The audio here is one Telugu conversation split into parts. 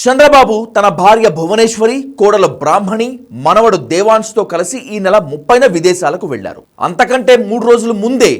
చంద్రబాబు తన భార్య భువనేశ్వరి కోడలు బ్రాహ్మణి మనవడు దేవాన్స్తో కలిసి ఈ నెల ముప్పైన విదేశాలకు వెళ్ళారు అంతకంటే మూడు రోజుల ముందే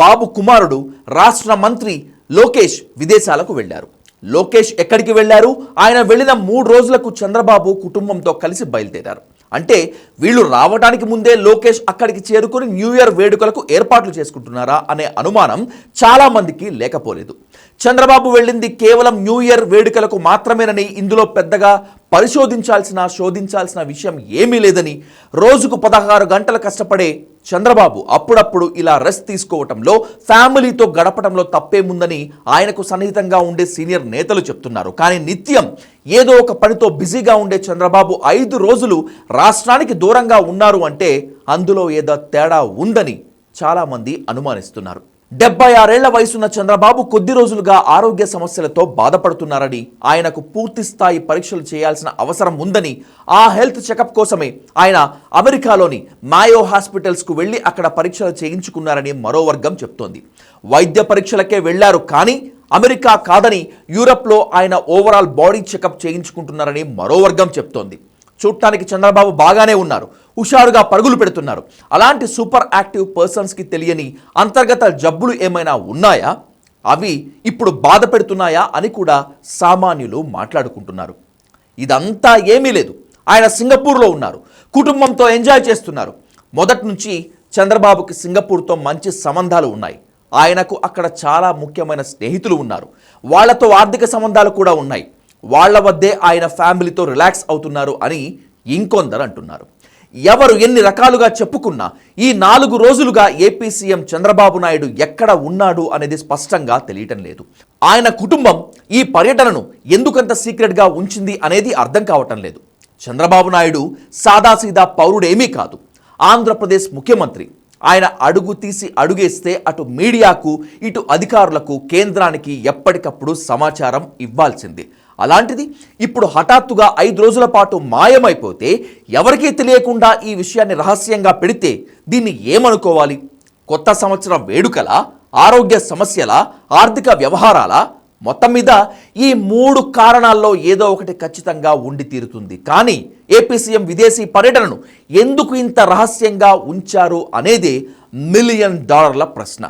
బాబు కుమారుడు రాష్ట్ర మంత్రి లోకేష్ విదేశాలకు వెళ్ళారు లోకేష్ ఎక్కడికి వెళ్ళారు ఆయన వెళ్ళిన మూడు రోజులకు చంద్రబాబు కుటుంబంతో కలిసి బయలుదేరారు. అంటే వీళ్ళు రావడానికి ముందే లోకేష్ అక్కడికి చేరుకుని న్యూ ఇయర్ వేడుకలకు ఏర్పాట్లు చేసుకుంటున్నారా అనే అనుమానం చాలామందికి లేకపోలేదు. చంద్రబాబు వెళ్ళింది కేవలం న్యూ ఇయర్ వేడుకలకు మాత్రమేనని ఇందులో పెద్దగా పరిశోధించాల్సిన శోధించాల్సిన విషయం ఏమీ లేదని రోజుకు పదహారు గంటలు కష్టపడే చంద్రబాబు అప్పుడప్పుడు ఇలా రెస్ట్ తీసుకోవటంలో ఫ్యామిలీతో గడపడంలో తప్పేముందని ఆయనకు సన్నిహితంగా ఉండే సీనియర్ నేతలు చెప్తున్నారు. కానీ నిత్యం ఏదో ఒక పనితో బిజీగా ఉండే చంద్రబాబు ఐదు రోజులు రాష్ట్రానికి దూరంగా ఉన్నారు అంటే అందులో ఏదో తేడా ఉందని చాలామంది అనుమానిస్తున్నారు. డెబ్బై ఆరేళ్ళ వయసున్న చంద్రబాబు కొద్ది రోజులుగా ఆరోగ్య సమస్యలతో బాధపడుతున్నారని ఆయనకు పూర్తి స్థాయి పరీక్షలు చేయాల్సిన అవసరం ఉందని ఆ హెల్త్ చెకప్ కోసమే ఆయన అమెరికాలోని మాయో హాస్పిటల్స్కు వెళ్ళి అక్కడ పరీక్షలు చేయించుకున్నారని మరో వర్గం చెప్తోంది. వైద్య పరీక్షలకే వెళ్ళారు కానీ అమెరికా కాదని యూరప్లో ఆయన ఓవరాల్ బాడీ చెకప్ చేయించుకుంటున్నారని మరో వర్గం చెప్తోంది. చూడటానికి చంద్రబాబు బాగానే ఉన్నారు. హుషారుగా పరుగులు పెడుతున్నారు. అలాంటి సూపర్ యాక్టివ్ పర్సన్స్కి తెలియని అంతర్గత జబ్బులు ఏమైనా ఉన్నాయా? అవి ఇప్పుడు బాధ పెడుతున్నాయా అని కూడా సామాన్యులు మాట్లాడుకుంటున్నారు. ఇదంతా ఏమీ లేదు. ఆయన సింగపూర్లో ఉన్నారు. కుటుంబంతో ఎంజాయ్ చేస్తున్నారు. మొదటి నుంచి చంద్రబాబుకి సింగపూర్తో మంచి సంబంధాలు ఉన్నాయి. ఆయనకు అక్కడ చాలా ముఖ్యమైన స్నేహితులు ఉన్నారు. వాళ్ళతో ఆర్థిక సంబంధాలు కూడా ఉన్నాయి. వాళ్ళ వద్దే ఆయన ఫ్యామిలీతో రిలాక్స్ అవుతున్నారు అని ఇంకొందరు అంటున్నారు. ఎవరు ఎన్ని రకాలుగా చెప్పుకున్నా ఈ నాలుగు రోజులుగా ఏపీ సీఎం చంద్రబాబు నాయుడు ఎక్కడ ఉన్నాడు అనేది స్పష్టంగా తెలియటం లేదు. ఆయన కుటుంబం ఈ పర్యటనను ఎందుకంత సీక్రెట్గా ఉంచింది అనేది అర్థం కావటం లేదు. చంద్రబాబు నాయుడు సాదాసీదా పౌరుడేమీ కాదు. ఆంధ్రప్రదేశ్ ముఖ్యమంత్రి. ఆయన అడుగు తీసి అడుగేస్తే అటు మీడియాకు ఇటు అధికారులకు కేంద్రానికి ఎప్పటికప్పుడు సమాచారం ఇవ్వాల్సిందే. అలాంటిది ఇప్పుడు హఠాత్తుగా ఐదు రోజుల పాటు మాయమైపోతే ఎవరికీ తెలియకుండా ఈ విషయాన్ని రహస్యంగా పెడితే దీన్ని ఏమనుకోవాలి? కొత్త సంవత్సరం వేడుకల ఆరోగ్య సమస్యల ఆర్థిక వ్యవహారాల మొత్తం మీద ఈ మూడు కారణాల్లో ఏదో ఒకటి ఖచ్చితంగా ఉండి తీరుతుంది. కానీ ఏపీ సీఎం విదేశీ పర్యటనను ఎందుకు ఇంత రహస్యంగా ఉంచారు అనేది మిలియన్ డాలర్ల ప్రశ్న.